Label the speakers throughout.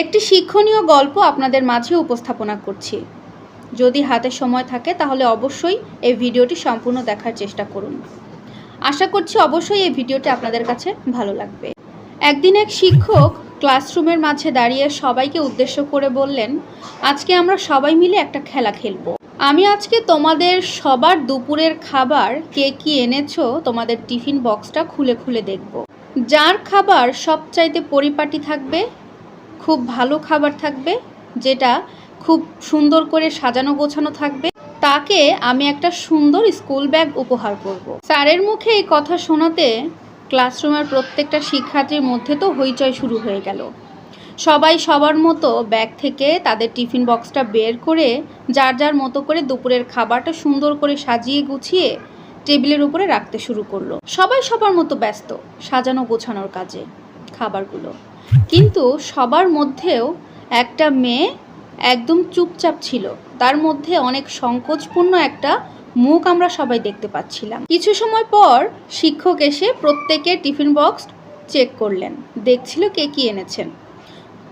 Speaker 1: একটি শিক্ষণীয় গল্প আপনাদের মাঝে উপস্থাপনা করছি। যদি হাতে সময় থাকে, তাহলে অবশ্যই এই ভিডিওটি সম্পূর্ণ দেখার চেষ্টা করুন। আশা করছি অবশ্যই এই ভিডিওটি আপনাদের কাছে ভালো লাগবে। একদিন এক শিক্ষক ক্লাসরুমের মাঝে দাঁড়িয়ে সবাইকে উদ্দেশ্য করে বললেন, আজকে আমরা সবাই মিলে একটা খেলা খেলব। আমি আজকে তোমাদের সবার দুপুরের খাবার কে কি এনেছো তোমাদের টিফিন বক্সটা খুলে খুলে দেখব। যার খাবার সবচাইতে পরিপাটি থাকবে খুব ভালো খাবার থাকবে, যেটা খুব সুন্দর করে সাজানো গোছানো থাকবে। তাকে আমি একটা সুন্দর স্কুল ব্যাগ উপহার করব। স্যারের মুখে এই কথা শোনাতে ক্লাসরুমের প্রত্যেকটা শিক্ষার্থীর মধ্যে তো হইচই শুরু হয়ে গেল। সবাই সবার মতো ব্যাগ থেকে তাদের টিফিন বক্সটা বের করে, যার যার মতো করে দুপুরের খাবারটা সুন্দর করে সাজিয়ে গুছিয়ে টেবিলের উপরে রাখতে শুরু করল। সবাই সবার মতো ব্যস্ত, সাজানো গোছানোর কাজে। খাবারগুলো। কিন্তু সবার মধ্যেও একটা মেয়ে একদম চুপচাপ ছিল। তার মধ্যে অনেক সংকোচপূর্ণ একটা মুখ আমরা সবাই দেখতে পাচ্ছিলাম। কিছু সময় পর শিক্ষক এসে প্রত্যেকের টিফিন বক্স চেক করলেন। দেখছিল কে কি এনেছেন।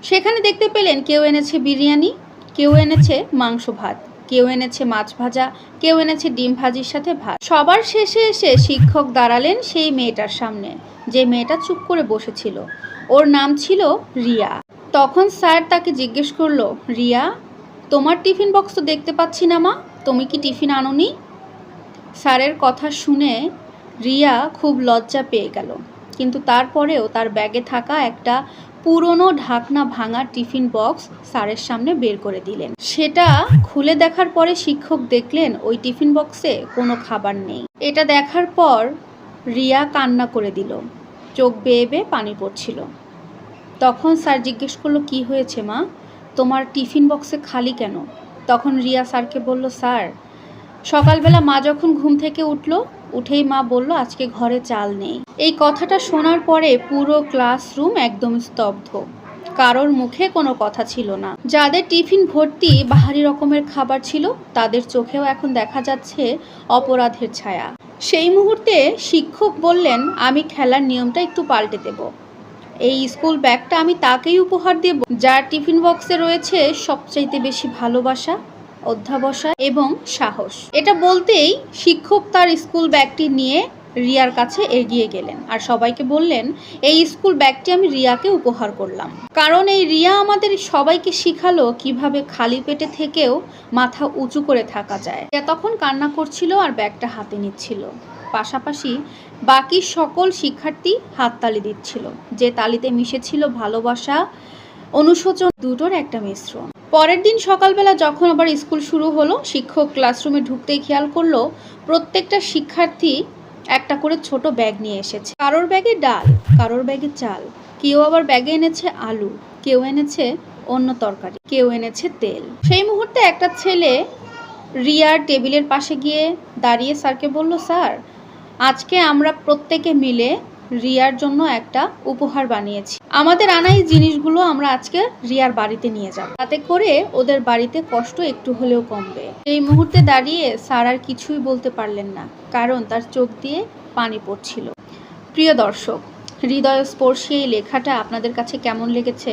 Speaker 1: সেখানে দেখতে পেলেন কেউ এনেছে বিরিয়ানি, কেউ এনেছে মাংস ভাত। কেউ এনেছে মাছ ভাজা, কেউ এনেছে ডিম ভাজির সাথে ভাত। সবার শেষে এসে শিক্ষক দাঁড়ালেন সেই মেয়েটার সামনে। যে মেয়েটা চুপ করে বসেছিল। ওর নাম ছিল রিয়া। তখন স্যার তাকে জিজ্ঞেস করল, রিয়া, তোমার টিফিন বক্স তো দেখতে পাচ্ছি না মা। তুমি কি টিফিন আনোনি? স্যারের কথা শুনে রিয়া খুব লজ্জা পেয়ে গেল। কিন্তু তারপরেও তার ব্যাগে থাকা একটা পুরনো ঢাকনা ভাঙা টিফিন বক্স স্যারের সামনে বের করে দিলেন। সেটা খুলে দেখার পরে শিক্ষক দেখলেন ওই টিফিন বক্সে কোনো খাবার নেই। এটা দেখার পর রিয়া কান্না করে দিল। চোখ বেয়ে বেয়ে পানি পড়ছিল। তখন স্যার জিজ্ঞেস করল, কি হয়েছে মা? তোমার টিফিন বক্সে খালি কেন? তখন রিয়া স্যারকে বলল, স্যার, সকালবেলা মা যখন ঘুম থেকে উঠল উঠেই মা বলল, আজকে ঘরে চাল নেই। এই কথাটা শোনার পরে পুরো ক্লাসরুম একদম স্তব্ধ। কারোর মুখে কোনো কথা ছিল না। যাদের টিফিন ভর্তি বাহারি রকমের খাবার ছিল, তাদের চোখেও এখন দেখা যাচ্ছে অপরাধের ছায়া। সেই মুহূর্তে শিক্ষক বললেন, আমি খেলার নিয়মটা একটু পাল্টে দেব। এই স্কুল ব্যাগটা আমি তাকেই উপহার দেব, যার টিফিন বক্সে রয়েছে সবচাইতে বেশি ভালোবাসা অধ্যাবসা এবং সাহস। এটা বলতেই শিক্ষক তার স্কুল ব্যাগটি নিয়ে রিয়ার কাছে এগিয়ে গেলেন আর সবাইকে বললেন, এই স্কুল ব্যাগটি আমি রিয়াকে উপহার করলাম। কারণ এই রিয়া আমাদের সবাইকে শিখালো কীভাবে খালি পেটে থেকেও মাথা উঁচু করে থাকা যায়। রিয়া তখন কান্না করছিল আর ব্যাগটা হাতে নিচ্ছিল। পাশাপাশি বাকি সকল শিক্ষার্থী হাততালি দিচ্ছিল। যে তালিতে মিশেছিল ভালোবাসা, অনুশোচন, দুটোর একটা মিশ্রণ। পরের দিন সকালবেলা যখন আবার স্কুল শুরু হলো, শিক্ষক ক্লাসরুমে ঢুকতেই খেয়াল করল, প্রত্যেকটা শিক্ষার্থী একটা করে ছোট ব্যাগ নিয়ে এসেছে। কারোর ব্যাগে ডাল, কারোর ব্যাগে চাল, কেউ আবার ব্যাগে এনেছে আলু, কেউ এনেছে অন্য তরকারি, কেউ এনেছে তেল। সেই মুহূর্তে একটা ছেলে রিয়ার টেবিলের পাশে গিয়ে দাঁড়িয়ে স্যারকে বলল, স্যার, আজকে আমরা প্রত্যেকে মিলে রিয়ার জন্য একটা উপহার বানিয়েছি। আমাদের আনা এই জিনিসগুলো আমরা আজকে রিয়ার বাড়িতে নিয়ে যাব। তাতে করে ওদের বাড়িতে কষ্ট একটু হলেও কমবে। এই মুহূর্তে দাঁড়িয়ে স্যার আর কিছুই বলতে পারলেন না, কারণ তার চোখ দিয়ে পানি পড়ছিল। প্রিয় দর্শক হৃদয় হৃদয়স্পর্শী এই লেখাটা আপনাদের কাছে কেমন লেগেছে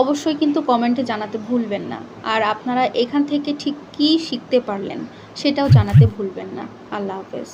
Speaker 1: অবশ্যই কিন্তু কমেন্টে জানাতে ভুলবেন না। আর আপনারা এখান থেকে ঠিক কী শিখতে পারলেন সেটাও জানাতে ভুলবেন না। আল্লাহ হাফেজ।